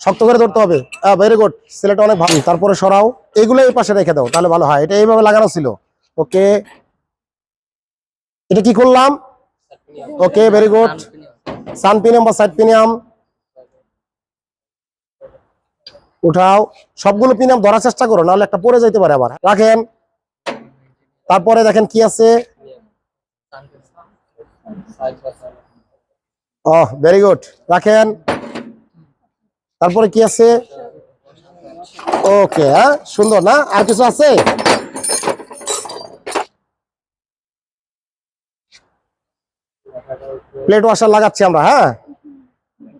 শক্ত করে ধরতে হবে। ভেরি গুড ছেলেটা অনেক ভালো। তারপরে সরাও। এগুলো এই পাশে রেখে দাও তাহলে ভালো হয়। এটা এইভাবে লাগানো ছিল। ওকে এটা কি করলাম? ওকে ভেরি গুড সান পিনিয়াম বা সাইড পিনিয়াম উঠাও। সবগুলো পিনিয়াম ধরার চেষ্টা করো নাহলে একটা পড়ে যাইতে পারে আবার। রাখেন। তারপরে দেখেন কি আছে? ও ভেরি গুড রাখেন। তারপরে কি আছে? ওকে হ্যাঁ? সুন্দর, না? আর কিছু আছে? প্লেট ওয়াশার লাগাচ্ছি আমরা হ্যাঁ?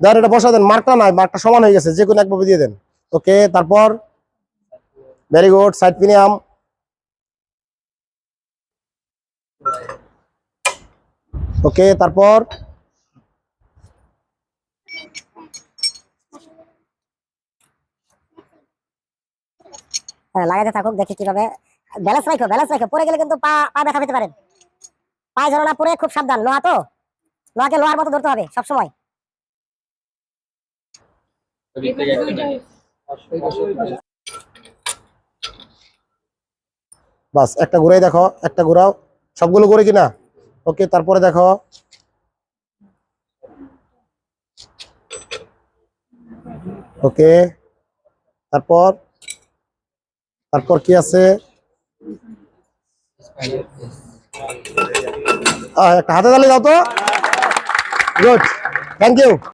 দেন এটা বসা দেন মার্কটা নাই মার্কটা সমান হয়ে গেছে যে কোনো একভাবে দিয়ে দেন। ওকে তারপর? ভেরি গুড সাইড পিনিয়াম ওকে তারপর? লাগাতে থাকুক, দেখি কীভাবে। ব্যালেন্স রাখো ব্যালেন্স রাখো পরে গেলে কিন্তু পা পা ব্যথা পেতে পারেন। পায়ে যেন না পরে খুব সাবধান। লোহা তো? লোহাকে লোহার মতো ধরতে হবে, সবসময়। বাস, একটা ঘুরাই দেখো, একটা ঘুরাও। সবগুলো ঘুরে কিনা? ওকে, তারপরে দেখো। ওকে, তারপর? তারপর কি আছে? একটা হাতে তালি দাও তো। Good thank you